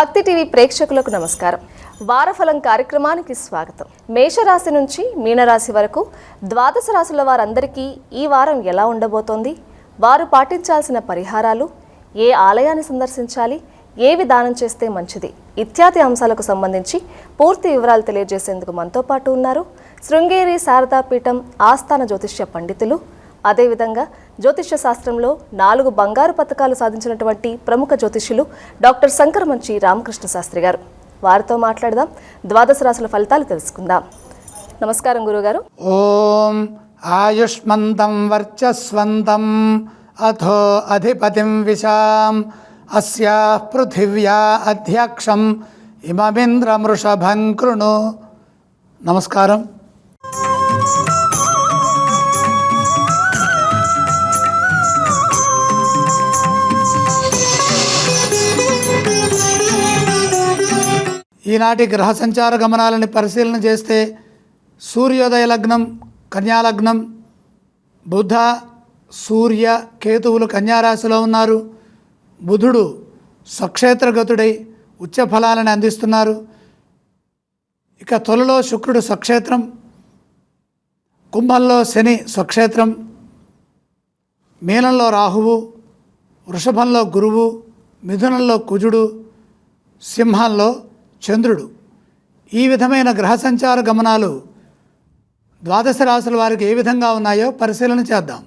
భక్తి టీవీ ప్రేక్షకులకు నమస్కారం. వారఫలం కార్యక్రమానికి స్వాగతం. మేషరాశి నుంచి మీనరాశి వరకు ద్వాదశ రాశుల వారందరికీ ఈ వారం ఎలా ఉండబోతోంది? వారు పాటించాల్సిన పరిహారాలు ఏ ఆలయాన్ని సందర్శించాలి ఏ విధానం చేస్తే మంచిది ఇత్యాది అంశాలకు సంబంధించి పూర్తి వివరాలు తెలియజేసేందుకు మనతో పాటు ఉన్నారు శృంగేరి శారదాపీఠం ఆస్థాన జ్యోతిష్య పండితులు. అదేవిధంగా జ్యోతిష్య శాస్త్రంలో నాలుగు బంగారు పథకాలు సాధించినటువంటి ప్రముఖ జ్యోతిష్యులు డాక్టర్ శంకర్ మంచి రామకృష్ణ శాస్త్రి గారు. వారితో మాట్లాడదాం. ద్వాదశ రాసుల ఫలితాలు తెలుసుకుందాం. నమస్కారం గురుగారు. ఓం ఆయుష్మంతం వర్చస్వంతం అథో అధిపతిం విశాం అస్యా పృథివ్యా అధ్యక్షం ఇమమింద్రమృషభం కృణు. నమస్కారం. ఈనాటి గ్రహ సంచార గమనాలని పరిశీలన చేస్తే సూర్యోదయ లగ్నం కన్యాలగ్నం బుధ సూర్య కేతువులు కన్యారాశిలో ఉన్నారు. బుధుడు స్వక్షేత్రగతుడై ఉచ్చ ఫలాలను అందిస్తున్నారు. ఇక తొలలో శుక్రుడు స్వక్షేత్రం కుంభంలో శని స్వక్షేత్రం మీనంలో రాహువు వృషభంలో గురువు మిథునంలో కుజుడు సింహంలో చంద్రుడు. ఈ విధమైన గ్రహ సంచార గమనాలు ద్వాదశ రాశుల వారికి ఏ విధంగా ఉన్నాయో పరిశీలన చేద్దాం.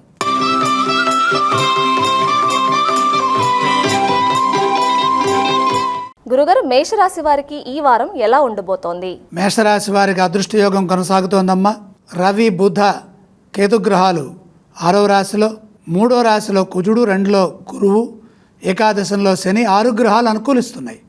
గురుగారు మేషరాశి వారికి ఈ వారం ఎలా ఉండబోతోంది? మేషరాశి వారికి అదృష్ట యోగం కొనసాగుతోందమ్మా. రవి బుధ కేతుగ్రహాలు ఆరో రాశిలో మూడో రాశిలో కుజుడు రెండులో గురువు ఏకాదశంలో శని ఆరు గ్రహాలు అనుకూలిస్తున్నాయి.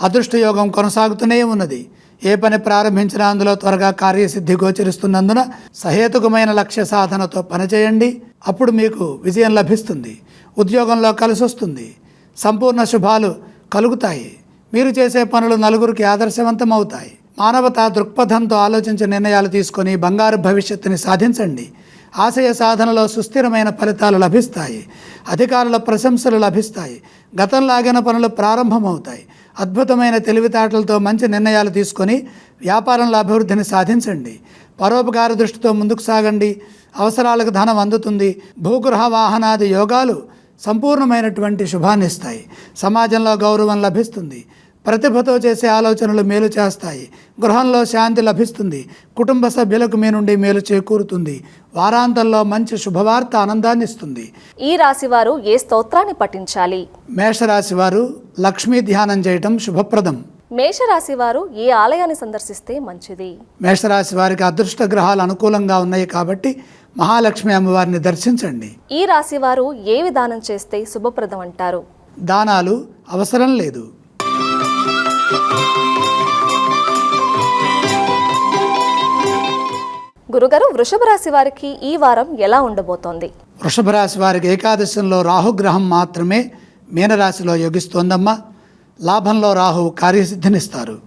అదృష్టయోగం కొనసాగుతూనే ఉన్నది. ఏ పని ప్రారంభించినా అందులో త్వరగా కార్యసిద్ధి గోచరిస్తున్నందున సహేతుకమైన లక్ష్య సాధనతో పనిచేయండి. అప్పుడు మీకు విజయం లభిస్తుంది. ఉద్యోగంలో కలిసొస్తుంది. సంపూర్ణ శుభాలు కలుగుతాయి. మీరు చేసే పనులు నలుగురికి ఆదర్శవంతం అవుతాయి దృక్పథంతో ఆలోచించి నిర్ణయాలు తీసుకొని బంగారు భవిష్యత్తుని సాధించండి. ఆశయ సాధనలో సుస్థిరమైన ఫలితాలు లభిస్తాయి. అధికారుల ప్రశంసలు లభిస్తాయి. గతంలాగిన పనులు ప్రారంభమవుతాయి. అద్భుతమైన తెలివితేటలతో మంచి నిర్ణయాలు తీసుకొని వ్యాపారంలో అభివృద్ధిని సాధించండి. పరోపకార దృష్టితో ముందుకు సాగండి. అవసరాలకు ధనం అందుతుంది. భూగృహ వాహనాది యోగాలు సంపూర్ణమైనటువంటి శుభాన్నిస్తాయి. సమాజంలో గౌరవం లభిస్తుంది. ప్రతిభతో చేసే ఆలోచనలు మేలు చేస్తాయి. గృహంలో శాంతి లభిస్తుంది. కుటుంబ సభ్యులకు మీ నుండి మేలు చేకూరుతుంది. వారాంతంలో మంచి శుభవార్త ఆనందాన్ని ఇస్తుంది. ఈ రాశి వారు ఏ స్తోత్రాన్ని పఠించాలి? మేషరాశి వారు లక్ష్మీ ధ్యానం చేయటం శుభప్రదం. మేషరాశి వారు ఏ ఆలయాన్ని సందర్శిస్తే మంచిది? మేషరాశి వారికి అదృష్ట గ్రహాలు అనుకూలంగా ఉన్నాయి కాబట్టి మహాలక్ష్మి అమ్మవారిని దర్శించండి. ఈ రాశి వారు ఏ విధానం చేస్తే శుభప్రదం అంటారు? దానాలు అవసరం లేదు. గురుగారు వృషభ రాశి వారికి ఈ వారం ఎలా ఉండబోతోంది? వృషభ రాశి వారికి ఏకాదశంలో రాహుగ్రహం మాత్రమే మీనరాశిలో యోగిస్తోందమ్మా. లాభంలో రాహు కార్యసిద్ధినిస్తారు.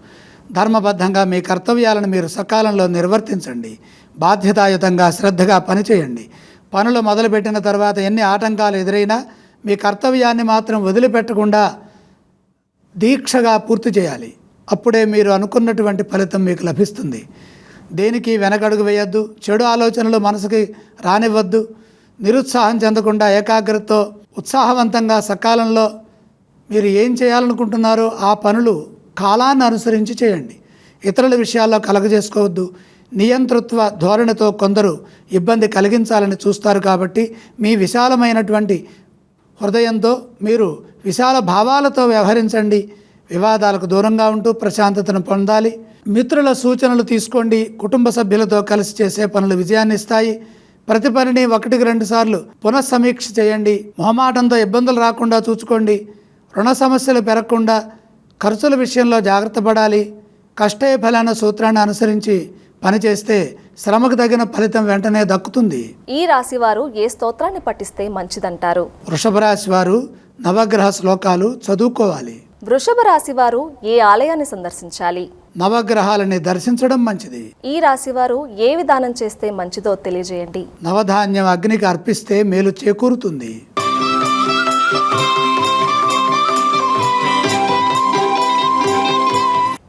ధర్మబద్ధంగా మీ కర్తవ్యాలను మీరు సకాలంలో నిర్వర్తించండి. బాధ్యతాయుతంగా శ్రద్ధగా పనిచేయండి. పనులు మొదలుపెట్టిన తర్వాత ఎన్ని ఆటంకాలు ఎదురైనా మీ కర్తవ్యాన్ని మాత్రం వదిలిపెట్టకుండా దీక్షగా పూర్తి చేయాలి. అప్పుడే మీరు అనుకున్నటువంటి ఫలితం మీకు లభిస్తుంది. దేనికి వెనకడుగు వేయొద్దు? చెడు ఆలోచనలు మనసుకి రానివ్వద్దు. నిరుత్సాహం చెందకుండా ఏకాగ్రతతో ఉత్సాహవంతంగా సకాలంలో మీరు ఏం చేయాలనుకుంటున్నారో ఆ పనులు కాలాన్ని అనుసరించి చేయండి. ఇతరుల విషయాల్లో కలగజేసుకోవద్దు. నియంతృత్వ ధోరణితో కొందరు ఇబ్బంది కలిగించాలని చూస్తారు కాబట్టి మీ విశాలమైనటువంటి హృదయంతో మీరు విశాల భావాలతో వ్యవహరించండి. వివాదాలకు దూరంగా ఉంటూ ప్రశాంతతను పొందాలి. మిత్రుల సూచనలు తీసుకోండి. కుటుంబ సభ్యులతో కలిసి చేసే పనులు విజయాన్ని ఇస్తాయి. ప్రతి పనిని ఒకటికి రెండు సార్లు పునఃసమీక్ష చేయండి. మొహమాటంతో ఇబ్బందులు రాకుండా చూసుకోండి. రుణ సమస్యలు పెరగకుండా ఖర్చుల విషయంలో జాగ్రత్త పడాలి. కష్టే ఫలాన సూత్రాన్ని అనుసరించి పనిచేస్తే శ్రమకు తగిన ఫలితం వెంటనే దక్కుతుంది. ఈ రాశి వారు ఏ స్తోత్రాన్ని పఠిస్తే మంచిదంటారు? వృషభ రాశి వారు నవగ్రహ శ్లోకాలు చదువుకోవాలి. వృషభ రాశి వారు ఏ ఆలయాన్ని సందర్శించాలి? నవగ్రహాలని దర్శించడం మంచిది. ఈ రాశి వారు ఏ విధానం చేస్తే మంచిదో తెలియజేయండి. నవధాన్యం అగ్నికి అర్పిస్తే మేలు చేకూరుతుంది.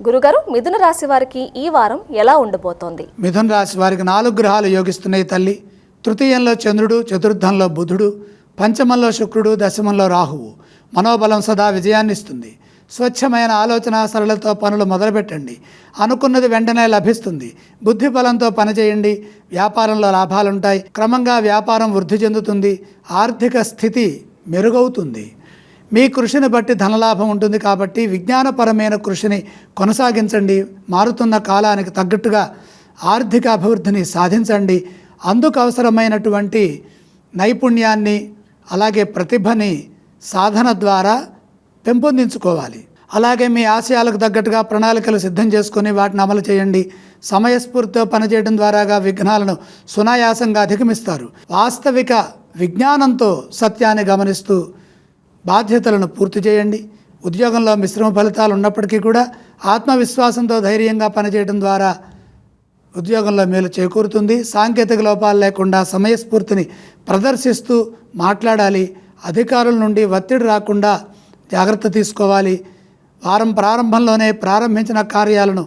గురుగారు మిథున రాశి వారికి ఈ వారం ఎలా ఉండబోతోంది? మిథున రాశి వారికి నాలుగు గ్రహాలు యోగిస్తున్నాయి తల్లి. తృతీయంలో చంద్రుడు చతుర్థంలో బుధుడు పంచమంలో శుక్రుడు దశమంలో రాహువు. మనోబలం సదా విజయాన్ని ఇస్తుంది స్వచ్ఛమైన ఆలోచన సరళతో పనులు మొదలుపెట్టండి. అనుకున్నది వెంటనే లభిస్తుంది. బుద్ధి బలంతో పనిచేయండి. వ్యాపారంలో లాభాలుంటాయి. క్రమంగా వ్యాపారం వృద్ధి చెందుతుంది. ఆర్థిక స్థితి మెరుగవుతుంది. మీ కృషిని బట్టి ధనలాభం ఉంటుంది కాబట్టి విజ్ఞానపరమైన కృషిని కొనసాగించండి. మారుతున్న కాలానికి తగ్గట్టుగా ఆర్థిక అభివృద్ధిని సాధించండి. అందుకు అవసరమైనటువంటి నైపుణ్యాన్ని అలాగే ప్రతిభని సాధన ద్వారా పెంపొందించుకోవాలి. అలాగే మీ ఆశయాలకు తగ్గట్టుగా ప్రణాళికలు సిద్ధం చేసుకొని వాటిని అమలు చేయండి. సమయస్ఫూర్తితో పనిచేయడం ద్వారాగా విఘ్నాలను సునాయాసంగా అధిగమిస్తారు. వాస్తవిక విజ్ఞానంతో సత్యాన్ని గమనిస్తూ బాధ్యతలను పూర్తి చేయండి. ఉద్యోగంలో మిశ్రమ ఫలితాలు ఉన్నప్పటికీ కూడా ఆత్మవిశ్వాసంతో ధైర్యంగా పనిచేయడం ద్వారా ఉద్యోగంలో మేలు చేకూరుతుంది. సాంకేతిక లోపాలు లేకుండా సమయస్ఫూర్తిని ప్రదర్శిస్తూ మాట్లాడాలి. అధికారుల నుండి ఒత్తిడి రాకుండా జాగ్రత్త తీసుకోవాలి. వారం ప్రారంభంలోనే ప్రారంభించిన కార్యాలను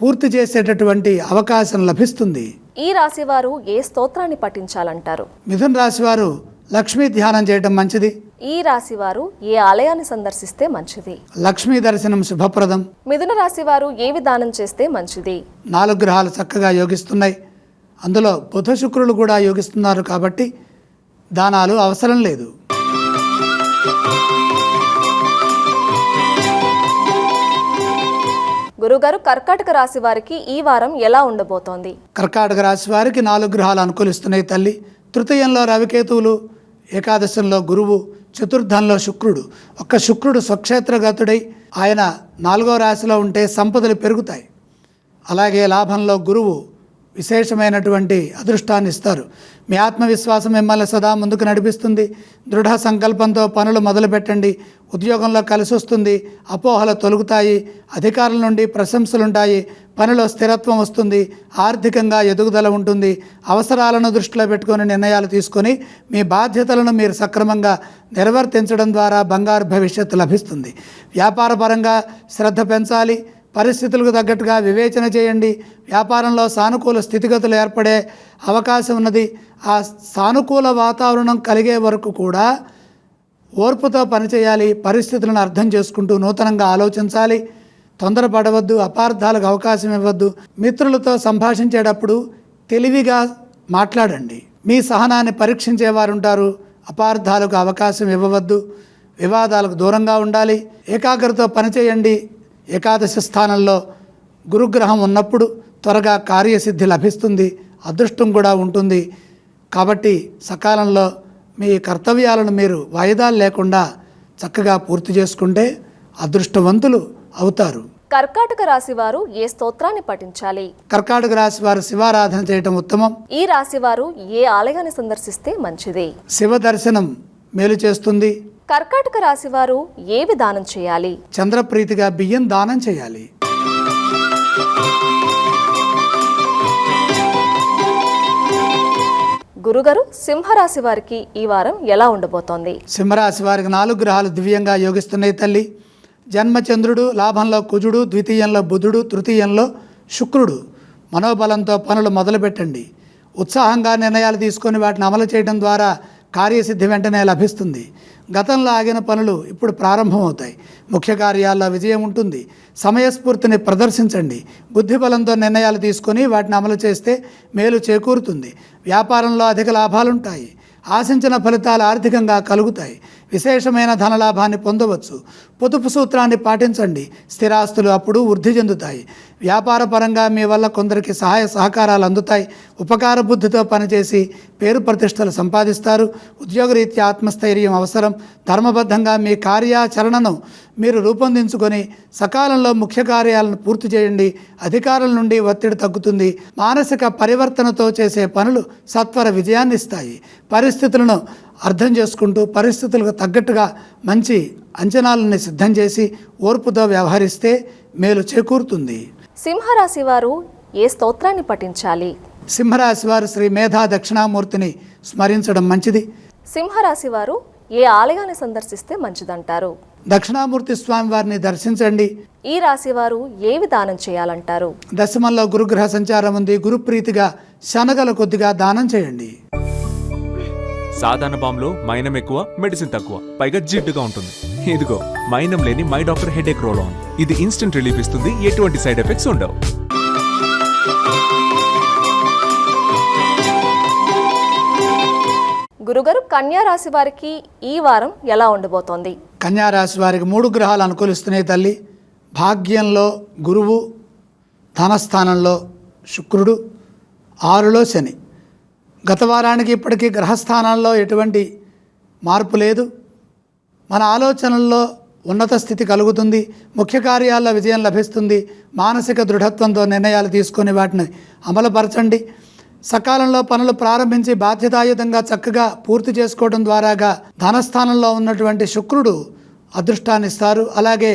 పూర్తి చేసేటటువంటి అవకాశం లభిస్తుంది. ఈ రాశి వారు ఏ స్తోత్రాన్ని పఠించాలంటారు? మిథున రాశి వారు లక్ష్మీ ధ్యానం చేయటం మంచిది. ఈ రాశి వారు ఏ ఆలయాన్ని సందర్శిస్తే మంచిది? లక్ష్మీ దర్శనం శుభప్రదం. మిథున రాశి వారు ఏ విధానం చేస్తే మంచిది? నాలుగు గ్రహాలు చక్కగా యోగిస్తున్నాయి. అందులో బుధ శుక్రులు కూడా యోగిస్తున్నారు కాబట్టి దానాలు అవసరం లేదు. గురుగారు కర్కాటక రాశి వారికి ఈ వారం ఎలా ఉండబోతోంది? కర్కాటక రాశి వారికి నాలుగు గ్రహాలు అనుకూలిస్తున్నాయి తల్లి. తృతీయంలో రవికేతువులు ఏకాదశంలో గురువు చతుర్థంలో శుక్రుడు. ఒక్క శుక్రుడు స్వక్షేత్రగతుడై ఆయన నాలుగో రాశిలో ఉంటే సంపదలు పెరుగుతాయి. అలాగే లాభంలో గురువు విశేషమైనటువంటి అదృష్టాన్ని ఇస్తారు. మీ ఆత్మవిశ్వాసం మిమ్మల్ని సదా ముందుకు నడిపిస్తుంది. దృఢ సంకల్పంతో పనులు మొదలుపెట్టండి. ఉద్యోగంలో కలిసి వస్తుంది అపోహలు తొలుగుతాయి. అధికారుల నుండి ప్రశంసలుంటాయి. పనిలో స్థిరత్వం వస్తుంది. ఆర్థికంగా ఎదుగుదల ఉంటుంది. అవసరాలను దృష్టిలో పెట్టుకొని నిర్ణయాలు తీసుకొని మీ బాధ్యతలను మీరు సక్రమంగా నిర్వర్తించడం ద్వారా బంగారు భవిష్యత్తు లభిస్తుంది. వ్యాపారపరంగా శ్రద్ధ పెంచాలి. పరిస్థితులకు తగ్గట్టుగా వివేచన చేయండి. వ్యాపారంలో సానుకూల స్థితిగతులు ఏర్పడే అవకాశం ఉన్నది. ఆ సానుకూల వాతావరణం కలిగే వరకు కూడా ఓర్పుతో పనిచేయాలి. పరిస్థితులను అర్థం చేసుకుంటూ నూతనంగా ఆలోచించాలి. తొందరపడవద్దు అపార్థాలకు అవకాశం ఇవ్వద్దు. మిత్రులతో సంభాషించేటప్పుడు తెలివిగా మాట్లాడండి. మీ సహనాన్ని పరీక్షించేవారు ఉంటారు అపార్థాలకు అవకాశం ఇవ్వవద్దు. వివాదాలకు దూరంగా ఉండాలి. ఏకాగ్రతతో పనిచేయండి. ఏకాదశి స్థానంలో గురుగ్రహం ఉన్నప్పుడు త్వరగా కార్యసిద్ధి లభిస్తుంది అదృష్టం కూడా ఉంటుంది. కాబట్టి సకాలంలో మీ కర్తవ్యాలను మీరు వాయిదాలు లేకుండా చక్కగా పూర్తి చేసుకుంటే అదృష్టవంతులు అవుతారు. కర్కాటక రాశి వారు ఏ స్తోత్రాన్ని పఠించాలి? కర్కాటక రాశి వారు శివారాధన చేయటం ఉత్తమం. ఈ రాశి వారు ఏ ఆలయాన్ని సందర్శిస్తే మంచిది? శివ దర్శనం మేలు చేస్తుంది. కర్కాటక రాశి వారు ఏ విధానం చేయాలి? చంద్రప్రీతిగా బియ్యం దానం చేయాలి. గురుగారు సింహరాశి వారికి ఈ వారం ఎలా ఉండబోతోంది? సింహరాశి వారికి నాలుగు గ్రహాలు దివ్యంగా యోగిస్తున్నాయి తల్లి. జన్మచంద్రుడు లాభంలో కుజుడు ద్వితీయంలో బుధుడు తృతీయంలో శుక్రుడు. మనోబలంతో పనులు మొదలుపెట్టండి. ఉత్సాహంగా నిర్ణయాలు తీసుకొని వాటిని అమలు చేయడం ద్వారా కార్యసిద్ధి వెంటనే లభిస్తుంది. గతంలో ఆగిన పనులు ఇప్పుడు ప్రారంభమవుతాయి. ముఖ్య కార్యాల్లో విజయం ఉంటుంది. సమయస్ఫూర్తిని ప్రదర్శించండి. బుద్ధిబలంతో నిర్ణయాలు తీసుకొని వాటిని అమలు చేస్తే మేలు చేకూరుతుంది. వ్యాపారంలో అధిక లాభాలుంటాయి. ఆశించిన ఫలితాలు ఆర్థికంగా కలుగుతాయి. విశేషమైన ధనలాభాన్ని పొందవచ్చు. పొదుపు సూత్రాన్ని పాటించండి. స్థిరాస్తులు అప్పుడు వృద్ధి చెందుతాయి. వ్యాపార పరంగా మీ వల్ల కొందరికి సహాయ సహకారాలు అందుతాయి. ఉపకార బుద్ధితో పనిచేసి పేరు ప్రతిష్టలు సంపాదిస్తారు. ఉద్యోగరీత్యా ఆత్మస్థైర్యం అవసరం. ధర్మబద్ధంగా మీ కార్యాచరణను మీరు రూపొందించుకొని సకాలంలో ముఖ్య కార్యాలను పూర్తి చేయండి. అధికారుల నుండి ఒత్తిడి తగ్గుతుంది. మానసిక పరివర్తనతో చేసే పనులు సత్వర విజయాన్ని ఇస్తాయి పరిస్థితులను అర్థం చేసుకుంటూ పరిస్థితులకు తగ్గట్టుగా మంచి అంచనాలని సిద్ధం చేసి ఓర్పుతో వ్యవహరిస్తే మేలు చేకూరుతుంది. సింహరాశి వారు ఏ స్తోత్రాన్ని పఠించాలి? సింహరాశి వారు శ్రీ మేధా దక్షిణామూర్తిని స్మరించడం మంచిది. సింహరాశి వారు ఏ ఆలయాన్ని సందర్శిస్తే మంచిదంటారు? దక్షిణామూర్తి స్వామి వారిని దర్శించండి. ఈ రాశి వారు ఏవి దానం చేయాలంటారు? దశమంలో గురుగ్రహ సంచారం ఉంది. గురుప్రీతిగా శనగల కొద్దిగా దానం చేయండి. సాధారణ బాంబులో మైనం ఎక్కువ మెడిసిన్ తక్కువ. పైగా జిడ్డుగా ఉంటుంది. ఇదిగో మైనం లేని my doctor headache roll on. ఇది ఇన్స్టెంట్ రిలీఫ్ ఇస్తుంది. ఎటువంటి సైడ్ ఎఫెక్ట్స్ ఉండవు. గురుగారు కన్యా రాశి వారికి ఈ వారం ఎలా ఉండబోతోంది? కన్యా రాశి వారికి మూడు గ్రహాలు అనుకూలిస్తున్నాయి తల్లి. భాగ్యంలో గురువు ధనస్థానంలో శుక్రుడు ఆరులో శని. గత వారానికి ఇప్పటికీ గ్రహస్థానాల్లో ఎటువంటి మార్పు లేదు. మన ఆలోచనల్లో ఉన్నత స్థితి కలుగుతుంది. ముఖ్య కార్యాల్లో విజయం లభిస్తుంది. మానసిక దృఢత్వంతో నిర్ణయాలు తీసుకొని వాటిని అమలుపరచండి. సకాలంలో పనులు ప్రారంభించి బాధ్యతాయుతంగా చక్కగా పూర్తి చేసుకోవడం ద్వారాగా ధనస్థానంలో ఉన్నటువంటి శుక్రుడు అదృష్టాన్ని ఇస్తారు. అలాగే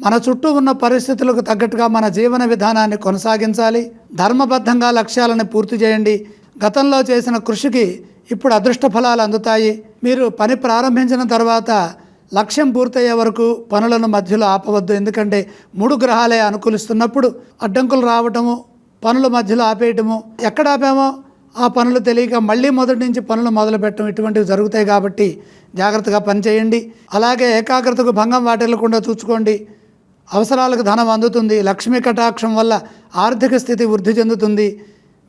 మన చుట్టూ ఉన్న పరిస్థితులకు తగ్గట్టుగా మన జీవన విధానాన్ని కొనసాగించాలి. ధర్మబద్ధంగా లక్ష్యాలను పూర్తి చేయండి. గతంలో చేసిన కృషికి ఇప్పుడు అదృష్ట ఫలాలు అందుతాయి. మీరు పని ప్రారంభించిన తర్వాత లక్ష్యం పూర్తయ్యే వరకు పనులను మధ్యలో ఆపవద్దు. ఎందుకంటే మూడు గ్రహాలే అనుకూలిస్తున్నప్పుడు అడ్డంకులు రావటము పనుల మధ్యలో ఆపేయటము. ఎక్కడ ఆపామో ఆ పనులు తెలియక మళ్ళీ మొదటి నుంచి పనులు మొదలు పెట్టడం ఇటువంటివి జరుగుతాయి కాబట్టి జాగ్రత్తగా పనిచేయండి. అలాగే ఏకాగ్రతకు భంగం వాటిల్లకుండా చూసుకోండి. అవసరాలకు ధనం అందుతుంది. లక్ష్మీ కటాక్షం వల్ల ఆర్థిక స్థితి వృద్ధి చెందుతుంది.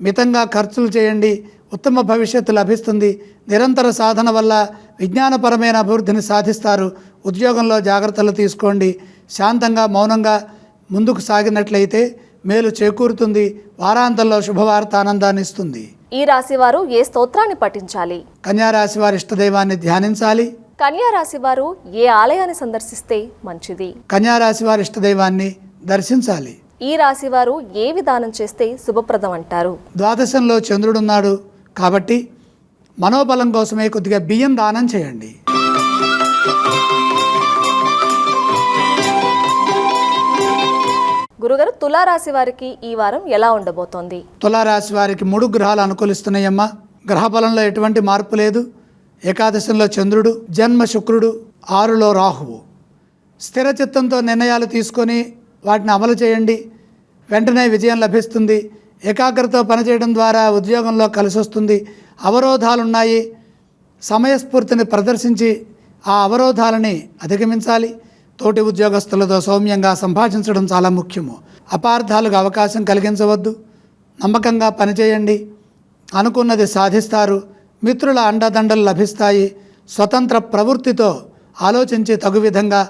మితంగా ఖర్చులు చేయండి ఉత్తమ భవిష్యత్తు లభిస్తుంది. నిరంతర సాధన వల్ల విజ్ఞానపరమైన అభివృద్ధిని సాధిస్తారు. ఉద్యోగంలో జాగ్రత్తలు తీసుకోండి. శాంతంగా మౌనంగా ముందుకు సాగినట్లయితే మేలు చేకూరుతుంది. వారాంతంలో శుభవార్త ఆనందాన్ని ఇస్తుంది. ఈ రాశి వారు ఏ స్తోత్రాన్ని పఠించాలి? కన్యారాశి వారి ఇష్టదైవాన్ని ధ్యానించాలి. కన్యా రాశి వారు ఏ ఆలయాన్ని సందర్శిస్తే మంచిది? కన్యారాశి వారి ఇష్టదైవాన్ని దర్శించాలి. ఈ రాశి వారు ఏ విధానం చేస్తే శుభప్రదం అంటారు? ద్వాదశంలో చంద్రుడున్నాడు కాబట్టి మనోబలం కోసమే కొద్దిగా బియ్యం దానం చేయండి. గురుగారు తులారాశి వారికి ఈ వారం ఎలా ఉండబోతోంది? తులారాశి వారికి మూడు గ్రహాలు అనుకూలిస్తున్నాయమ్మా. గ్రహబలంలో ఎటువంటి మార్పు లేదు. ఏకాదశంలో చంద్రుడు జన్మ శుక్రుడు ఆరులో రాహువు. స్థిర చిత్తంతో నిర్ణయాలు తీసుకొని వాటిని అమలు చేయండి. వెంటనే విజయం లభిస్తుంది. ఏకాగ్రతతో పనిచేయడం ద్వారా ఉద్యోగంలో కలిసి వస్తుంది అవరోధాలున్నాయి. సమయస్ఫూర్తిని ప్రదర్శించి ఆ అవరోధాలని అధిగమించాలి. తోటి ఉద్యోగస్తులతో సౌమ్యంగా సంభాషించడం చాలా ముఖ్యము. అపార్థాలకు అవకాశం కలిగించవద్దు. నమ్మకంగా పనిచేయండి. అనుకున్నది సాధిస్తారు. మిత్రుల అండదండలు లభిస్తాయి. స్వతంత్ర ప్రవృత్తితో ఆలోచించి తగు విధంగా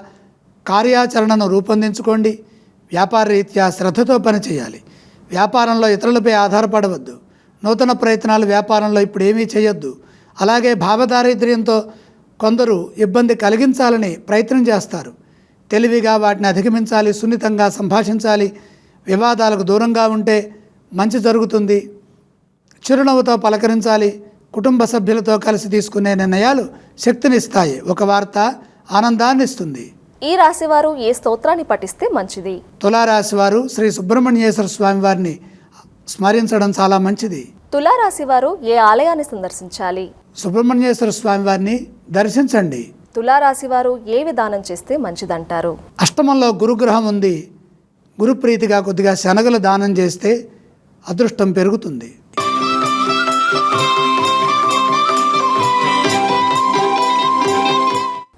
కార్యాచరణను రూపొందించుకోండి. వ్యాపార రీత్యా శ్రద్ధతో పనిచేయాలి వ్యాపారంలో ఇతరులపై ఆధారపడవద్దు. నూతన ప్రయత్నాలు వ్యాపారంలో ఇప్పుడు ఏమీ చేయొద్దు. అలాగే భావదారిద్ర్యంతో కొందరు ఇబ్బంది కలిగించాలని ప్రయత్నం చేస్తారు. తెలివిగా వాటిని అధిగమించాలి సున్నితంగా సంభాషించాలి. వివాదాలకు దూరంగా ఉంటే మంచి జరుగుతుంది. చిరునవ్వుతో పలకరించాలి. కుటుంబ సభ్యులతో కలిసి తీసుకునే నిర్ణయాలు శక్తినిస్తాయి. ఒక వార్త ఆనందాన్ని ఇస్తుంది ఈ రాశి వారు ఏ స్తోత్రాన్ని పఠిస్తే మంచిది? తులారాశి వారు శ్రీ సుబ్రహ్మణ్యేశ్వర స్వామి వారిని స్మరించడం చాలా మంచిది. తులారాశి వారు ఏ ఆలయాన్ని సందర్శించాలి? సుబ్రహ్మణ్యేశ్వర స్వామి వారిని దర్శించండి. తులారాశి వారు ఏ విధానం చేస్తే మంచిదంటారు? అష్టమంలో గురుగ్రహం ఉంది. గురుప్రీతిగా కొద్దిగా శనగలు దానం చేస్తే అదృష్టం పెరుగుతుంది.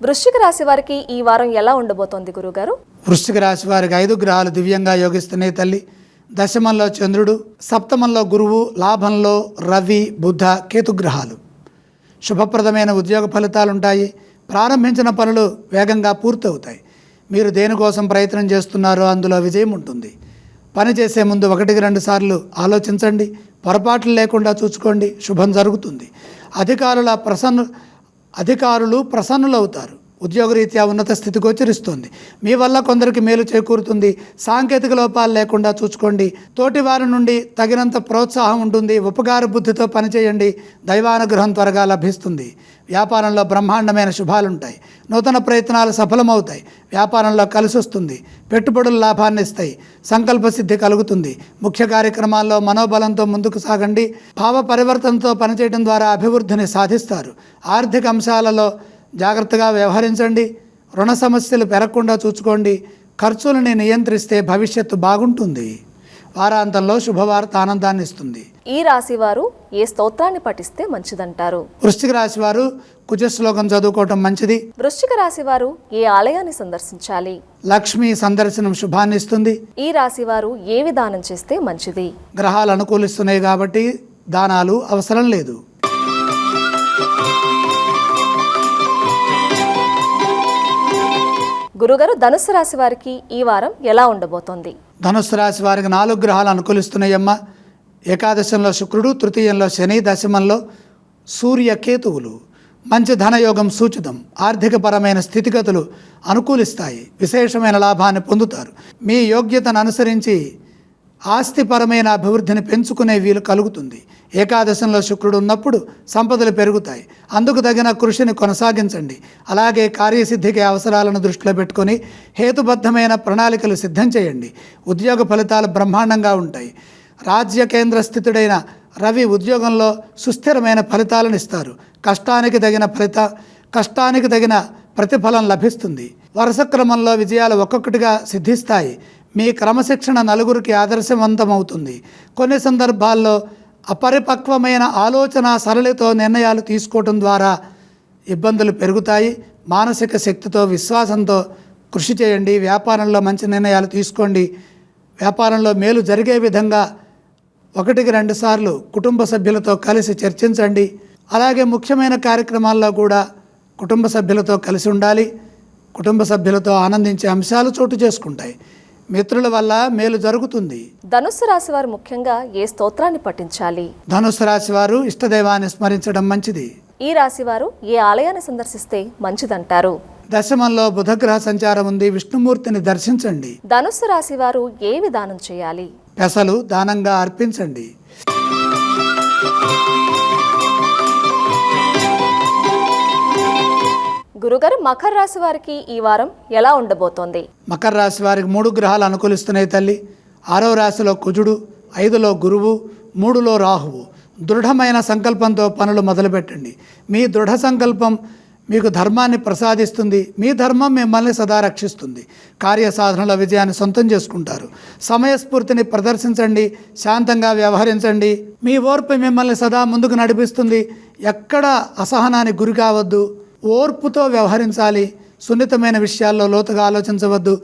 వృశ్చిక రాశి వారికి ఈ వారం ఎలా ఉండబోతోంది గురుగారు? వృశ్చిక రాశి వారికి ఐదు గ్రహాలు దివ్యంగా యోగిస్తున్నాయి తల్లి. దశమంలో చంద్రుడు సప్తమంలో గురువు లాభంలో రవి బుధ కేతు గ్రహాలు. శుభప్రదమైన ఉద్యోగ ఫలితాలు ఉంటాయి ప్రారంభించిన పనులు వేగంగా పూర్తవుతాయి. మీరు దేనికోసం ప్రయత్నం చేస్తున్నారో అందులో విజయం ఉంటుంది. పని చేసే ముందు ఒకటికి రెండు సార్లు ఆలోచించండి. పొరపాట్లు లేకుండా చూసుకోండి. శుభం జరుగుతుంది. అధికారుల ప్రసన్న అధికారులు ప్రసన్నులవుతారు. ఉద్యోగరీత్యా ఉన్నత స్థితి గోచరిస్తుంది మీ వల్ల కొందరికి మేలు చేకూరుతుంది. సాంకేతిక లోపాలు లేకుండా చూసుకోండి. తోటి వారి నుండి తగినంత ప్రోత్సాహం ఉంటుంది. ఉపకార బుద్ధితో పనిచేయండి. దైవానుగ్రహం త్వరగా లభిస్తుంది. వ్యాపారంలో బ్రహ్మాండమైన శుభాలుంటాయి. నూతన ప్రయత్నాలు సఫలమవుతాయి. వ్యాపారంలో కలిసి వస్తుంది పెట్టుబడులు లాభాన్ని ఇస్తాయి. సంకల్ప సిద్ధి కలుగుతుంది. ముఖ్య కార్యక్రమాల్లో మనోబలంతో ముందుకు సాగండి. భావ పరివర్తనతో పనిచేయడం ద్వారా అభివృద్ధిని సాధిస్తారు. ఆర్థిక అంశాలలో జాగ్రత్తగా వ్యవహరించండి. రుణ సమస్యలు పెరగకుండా చూసుకోండి. ఖర్చులని నియంత్రిస్తే భవిష్యత్తు బాగుంటుంది. వారాంతంలో శుభవార్త ఆనందాన్ని ఇస్తుంది. ఈ రాశి వారు ఏ స్తోత్రాన్ని పఠిస్తే మంచిదంటారు? వృశ్చిక రాశి వారు కుజశ్లోకం చదువుకోవటం మంచిది. వృశ్చిక రాశి వారు ఏ ఆలయాన్ని సందర్శించాలి? లక్ష్మి సందర్శనం శుభాన్ని ఇస్తుంది. ఈ రాశి వారు ఏ విధానం చేస్తే మంచిది? గ్రహాలు అనుకూలిస్తున్నాయి కాబట్టి దానాలు అవసరం లేదు. గురుగారు ధనుసు రాశి వారికి ఈ వారం ఎలా ఉండబోతోంది? ధనుసు రాశి వారికి నాలుగు గ్రహాలు అనుకూలిస్తున్నాయమ్మ. ఏకాదశంలో శుక్రుడు తృతీయంలో శని దశమంలో సూర్య కేతువులు. మంచి ధనయోగం సూచితం. ఆర్థికపరమైన స్థితిగతులు అనుకూలిస్తాయి. విశేషమైన లాభాన్ని పొందుతారు. మీ యోగ్యతను అనుసరించి ఆస్తిపరమైన అభివృద్ధిని పెంచుకునే వీలు కలుగుతుంది. ఏకాదశంలో శుక్రుడు ఉన్నప్పుడు సంపదలు పెరుగుతాయి. అందుకు తగిన కృషిని కొనసాగించండి. అలాగే కార్యసిద్ధికి అవసరాలను దృష్టిలో పెట్టుకొని హేతుబద్ధమైన ప్రణాళికలు సిద్ధం చేయండి. ఉద్యోగ ఫలితాలు బ్రహ్మాండంగా ఉంటాయి. రాజ్య కేంద్ర స్థితుడైన రవి ఉద్యోగంలో సుస్థిరమైన ఫలితాలను ఇస్తారు. కష్టానికి తగిన ఫలిత కష్టానికి తగిన ప్రతిఫలం లభిస్తుంది. వరుస క్రమంలో విజయాలు ఒక్కొక్కటిగా సిద్ధిస్తాయి. మీ క్రమశిక్షణ నలుగురికి ఆదర్శవంతమవుతుంది. కొన్ని సందర్భాల్లో అపరిపక్వమైన ఆలోచన సరళితో నిర్ణయాలు తీసుకోవటం ద్వారా ఇబ్బందులు పెరుగుతాయి. మానసిక శక్తితో విశ్వాసంతో కృషి చేయండి. వ్యాపారంలో మంచి నిర్ణయాలు తీసుకోండి. వ్యాపారంలో మేలు జరిగే విధంగా ఒకటికి రెండు సార్లు కుటుంబ సభ్యులతో కలిసి చర్చించండి. అలాగే ముఖ్యమైన కార్యక్రమాల్లో కూడా కుటుంబ సభ్యులతో కలిసి ఉండాలి. కుటుంబ సభ్యులతో ఆనందించే అంశాలు చోటు చేసుకుంటాయి. మిత్రుల వల్ల మేలు జరుగుతుంది. ధనుస్సు రాశి వారు ముఖ్యంగా ఏ స్తోత్రాన్ని పఠించాలి? ధనుసు రాశి వారు ఇష్టదైవాన్ని స్మరించడం మంచిది. ఈ రాశి వారు ఏ ఆలయాన్ని సందర్శిస్తే మంచిదంటారు? దశమంలో బుధగ్రహ సంచారం ఉంది. విష్ణుమూర్తిని దర్శించండి. ధనుస్సు రాశి వారు ఏ విధానం చేయాలి? పెసలు దానంగా అర్పించండి. గురుగారు మకర రాశి వారికి ఈ వారం ఎలా ఉండబోతోంది? మకర రాశి వారికి మూడు గ్రహాలు అనుకూలిస్తున్నాయి తల్లి. ఆరవ రాశిలో కుజుడు ఐదులో గురువు మూడులో రాహువు. దృఢమైన సంకల్పంతో పనులు మొదలుపెట్టండి. మీ దృఢ సంకల్పం మీకు ధర్మాన్ని ప్రసాదిస్తుంది. మీ ధర్మం మిమ్మల్ని సదా రక్షిస్తుంది. కార్యసాధనలో విజయాన్ని సొంతం చేసుకుంటారు. సమయస్ఫూర్తిని ప్రదర్శించండి. శాంతంగా వ్యవహరించండి. మీ ఓర్పు మిమ్మల్ని సదా ముందుకు నడిపిస్తుంది. ఎక్కడ అసహనానికి గురి కావద్దు. ఓర్పుతో వ్యవహరించాలి. సున్నితమైన విషయాల్లో లోతుగా ఆలోచించవద్దు.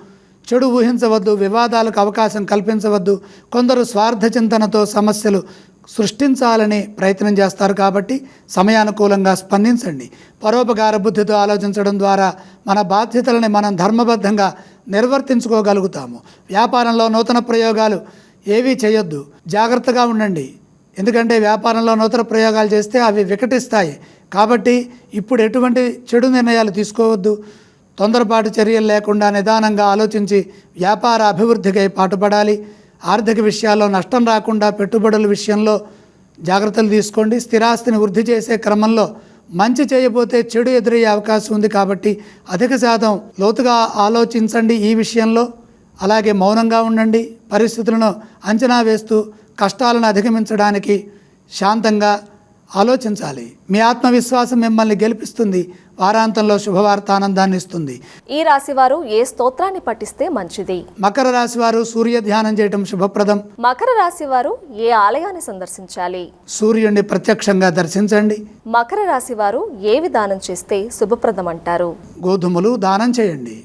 చెడు ఊహించవద్దు. వివాదాలకు అవకాశం కల్పించవద్దు. కొందరు స్వార్థ చింతనతో సమస్యలు సృష్టించాలని ప్రయత్నం చేస్తారు కాబట్టి సమయానుకూలంగా స్పందించండి. పరోపకార బుద్ధితో ఆలోచించడం ద్వారా మన బాధ్యతలని మనం ధర్మబద్ధంగా నిర్వర్తించుకోగలుగుతాము. వ్యాపారంలో నూతన ప్రయోగాలు ఏవీ చేయొద్దు. జాగ్రత్తగా ఉండండి. ఎందుకంటే వ్యాపారంలో నూతన ప్రయోగాలు చేస్తే అవి వికటిస్తాయి. కాబట్టి ఇప్పుడు ఎటువంటి చెడు నిర్ణయాలు తీసుకోవద్దు. తొందరపాటు చర్యలు లేకుండా నిదానంగా ఆలోచించి వ్యాపార అభివృద్ధికై పాటుపడాలి. ఆర్థిక విషయాల్లో నష్టం రాకుండా పెట్టుబడుల విషయంలో జాగ్రత్తలు తీసుకోండి. స్థిరాస్తిని వృద్ధి చేసే క్రమంలో మంచి చేయబోతే చెడు ఎదురయ్యే అవకాశం ఉంది కాబట్టి అధిక శాతం లోతుగా ఆలోచించండి ఈ విషయంలో. అలాగే మౌనంగా ఉండండి. పరిస్థితులను అంచనా వేస్తూ కష్టాలను అధిగమించడానికి శాంతంగా ఆలోచించాలి. మీ ఆత్మవిశ్వాసం మిమ్మల్ని గెలిపిస్తుంది. వారాంతంలో శుభవార్త ఆనందాన్ని ఇస్తుంది. ఈ రాశి వారు ఏ స్తోత్రాన్ని పఠిస్తే మంచిది? మకర రాశి వారు సూర్య ధ్యానం చేయటం శుభప్రదం. మకర రాశి వారు ఏ ఆలయాన్ని సందర్శించాలి? సూర్యుడిని ప్రత్యక్షంగా దర్శించండి. మకర రాశి వారు ఏ విధానం చేస్తే శుభప్రదం అంటారు? గోధుమలు దానం చేయండి.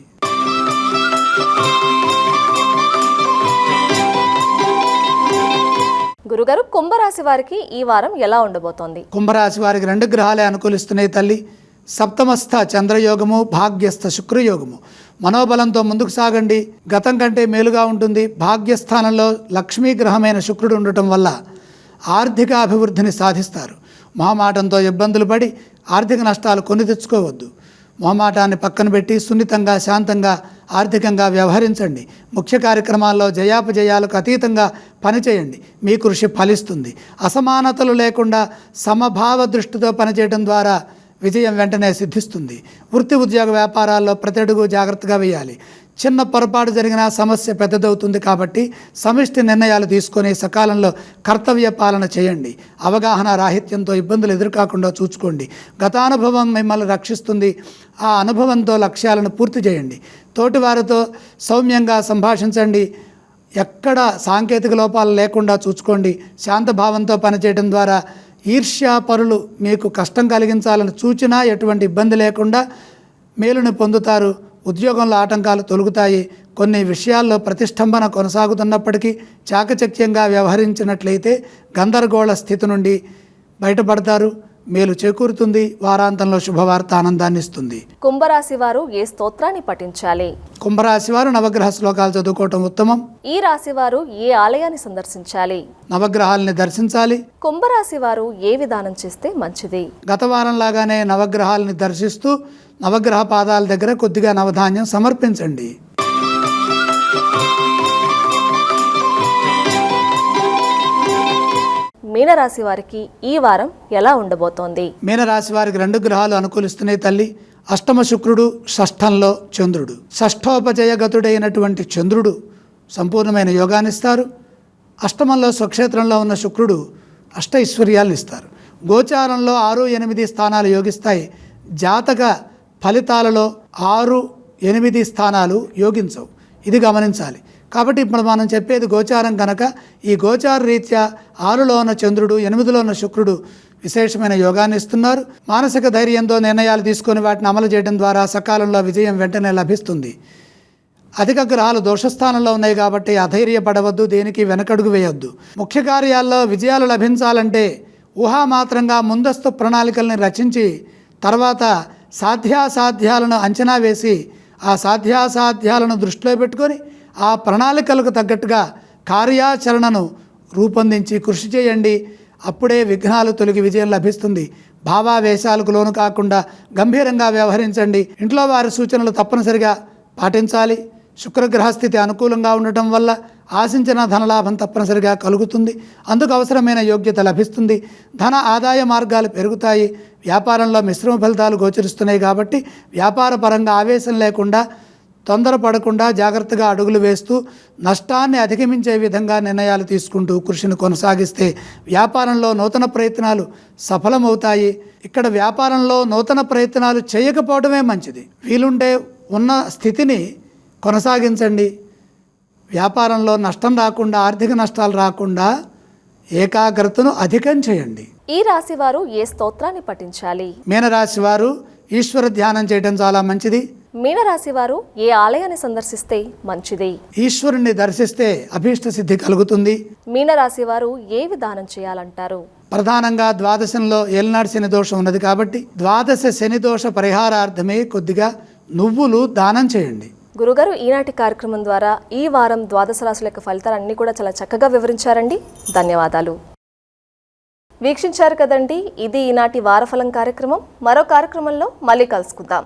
గురుగారు కుంభరాశి వారికి ఈ వారం ఎలా ఉండబోతోంది? కుంభరాశి వారికి రెండు గ్రహాలే అనుకూలిస్తున్నాయి తల్లి. సప్తమస్థ చంద్రయోగము భాగ్యస్థ శుక్రయోగము. మనోబలంతో ముందుకు సాగండి. గతం కంటే మేలుగా ఉంటుంది. భాగ్యస్థానంలో లక్ష్మీ గ్రహమైన శుక్రుడు ఉండటం వల్ల ఆర్థిక అభివృద్ధిని సాధిస్తారు. మహామాటంతో ఇబ్బందులు పడి ఆర్థిక నష్టాలు కొని తెచ్చుకోవద్దు. మొహమాటాన్ని పక్కన పెట్టి సున్నితంగా శాంతంగా ఆర్థికంగా వ్యవహరించండి. ముఖ్య కార్యక్రమాల్లో జయాపజయాలకు అతీతంగా పనిచేయండి. మీ కృషి ఫలిస్తుంది. అసమానతలు లేకుండా సమభావ దృష్టితో పనిచేయడం ద్వారా విజయం వెంటనే సిద్ధిస్తుంది. వృత్తి ఉద్యోగ వ్యాపారాల్లో ప్రతి అడుగు జాగ్రత్తగా వేయాలి. చిన్న పొరపాటు జరిగినా సమస్య పెద్దదవుతుంది కాబట్టి సమిష్టి నిర్ణయాలు తీసుకొని సకాలంలో కర్తవ్య పాలన చేయండి. అవగాహన రాహిత్యంతో ఇబ్బందులు ఎదురుకాకుండా చూసుకోండి. గతానుభవం మిమ్మల్ని రక్షిస్తుంది. ఆ అనుభవంతో లక్ష్యాలను పూర్తి చేయండి. తోటివారితో సౌమ్యంగా సంభాషించండి. ఎక్కడ సాంకేతిక లోపాలు లేకుండా చూసుకోండి. శాంతభావంతో పనిచేయడం ద్వారా ఈర్ష్యాపరులు మీకు కష్టం కలిగించాలని సూచన ఎటువంటి ఇబ్బంది లేకుండా మేలుని పొందుతారు. ఉద్యోగంలో ఆటంకాలు తొలుగుతాయి. కొన్ని విషయాల్లో ప్రతిష్టంభన కొనసాగుతున్నప్పటికీ చాకచక్యంగా వ్యవహరించినట్లయితే గందరగోళ స్థితి నుండి బయటపడతారు. మేలు చేకూరుతుంది. వారాంతంలో శుభవార్త ఆనందాన్ని ఇస్తుంది కుంభరాశి వారు ఏ స్తోత్రాన్ని పఠించాలి? కుంభరాశి వారు నవగ్రహ శ్లోకాలు చదువుకోవటం ఉత్తమం. ఈ రాశి వారు ఏ ఆలయాన్ని సందర్శించాలి? నవగ్రహాలని దర్శించాలి. కుంభరాశి వారు ఏ విధానం చేస్తే మంచిది? గత వారం లాగానే నవగ్రహాలని దర్శిస్తూ నవగ్రహ పాదాల దగ్గర కొద్దిగా నవధాన్యం సమర్పించండి. మీనరాశి వారికి ఈ వారం ఎలా ఉండబోతోంది? మీనరాశి వారికి రెండు గ్రహాలు అనుకూలిస్తున్నాయి తల్లి. అష్టమ శుక్రుడు షష్ఠంలో చంద్రుడు. షష్ఠోపజయగతుడైనటువంటి చంద్రుడు సంపూర్ణమైన యోగాన్నిస్తారు అష్టమంలో స్వక్షేత్రంలో ఉన్న శుక్రుడు అష్ట ఇస్తారు. గోచారంలో ఆరు ఎనిమిది స్థానాలు యోగిస్తాయి. జాతక ఫలితాలలో ఆరు ఎనిమిది స్థానాలు యోగించవు. ఇది గమనించాలి. కాబట్టి ఇప్పుడు మనం చెప్పేది గోచారం కనుక ఈ గోచార రీత్యా ఆరులో ఉన్న చంద్రుడు ఎనిమిదిలో ఉన్న శుక్రుడు విశేషమైన యోగాన్ని ఇస్తున్నారు. మానసిక ధైర్యంతో నిర్ణయాలు తీసుకొని వాటిని అమలు చేయడం ద్వారా సకాలంలో విజయం వెంటనే లభిస్తుంది. అధిక గ్రహాలు దోషస్థానంలో ఉన్నాయి కాబట్టి అధైర్యపడవద్దు దేనికి వెనకడుగు వేయొద్దు. ముఖ్య కార్యాల్లో విజయాలు లభించాలంటే ఊహామాత్రంగా ముందస్తు ప్రణాళికల్ని రచించి తర్వాత సాధ్యాసాధ్యాలను అంచనా వేసి ఆ సాధ్యాసాధ్యాలను దృష్టిలో పెట్టుకొని ఆ ప్రణాళికలకు తగ్గట్టుగా కార్యాచరణను రూపొందించి కృషి చేయండి. అప్పుడే విఘ్నాలు తొలగి విజయం లభిస్తుంది. భావావేశాలకు లోను కాకుండా గంభీరంగా వ్యవహరించండి. ఇంట్లో వారి సూచనలు తప్పనిసరిగా పాటించాలి. శుక్రగ్రహస్థితి అనుకూలంగా ఉండటం వల్ల ఆశించిన ధనలాభం తప్పనిసరిగా కలుగుతుంది. అందుకు అవసరమైన యోగ్యత లభిస్తుంది. ధన ఆదాయ మార్గాలు పెరుగుతాయి. వ్యాపారంలో మిశ్రమ ఫలితాలు గోచరిస్తున్నాయి కాబట్టి వ్యాపార పరంగా ఆవేశం లేకుండా తొందరపడకుండా జాగ్రత్తగా అడుగులు వేస్తూ నష్టాన్ని అధిగమించే విధంగా నిర్ణయాలు తీసుకుంటూ కృషిని కొనసాగిస్తే వ్యాపారంలో నూతన ప్రయత్నాలు సఫలమవుతాయి. ఇక్కడ వ్యాపారంలో నూతన ప్రయత్నాలు చేయకపోవడమే మంచిది. వీలుంటే ఉన్న స్థితిని కొనసాగించండి. వ్యాపారంలో నష్టం రాకుండా ఆర్థిక నష్టాలు రాకుండా ఏకాగ్రతను అధికం చేయండి. ఈ రాశి వారు ఏ స్తోత్రాన్ని పఠించాలి? మీనరాశి వారు ఈశ్వర ధ్యానం చేయడం చాలా మంచిది. మీనరాశి వారు ఏ ఆలయాన్ని సందర్శిస్తే మంచిది? ఈశ్వరుణ్ణి దర్శిస్తే అభీష్ట సిద్ధి కలుగుతుంది. మీనరాశి వారు ఏ విధానం చేయాలంటారు? ప్రధానంగా ద్వాదశంలో ఏలనాడు శని దోషం ఉన్నది కాబట్టి ద్వాదశ శని దోష పరిహారార్థమే కొద్దిగా నువ్వులు దానం చేయండి. గురుగారు ఈనాటి కార్యక్రమం ద్వారా ఈ వారం ద్వాదశ రాశుల యొక్క ఫలితాలన్నీ కూడా చాలా చక్కగా వివరించారండి. ధన్యవాదాలు. వీక్షించారు కదండి ఇది ఈనాటి వారఫలం కార్యక్రమం. మరో కార్యక్రమంలో మళ్ళీ కలుసుకుందాం.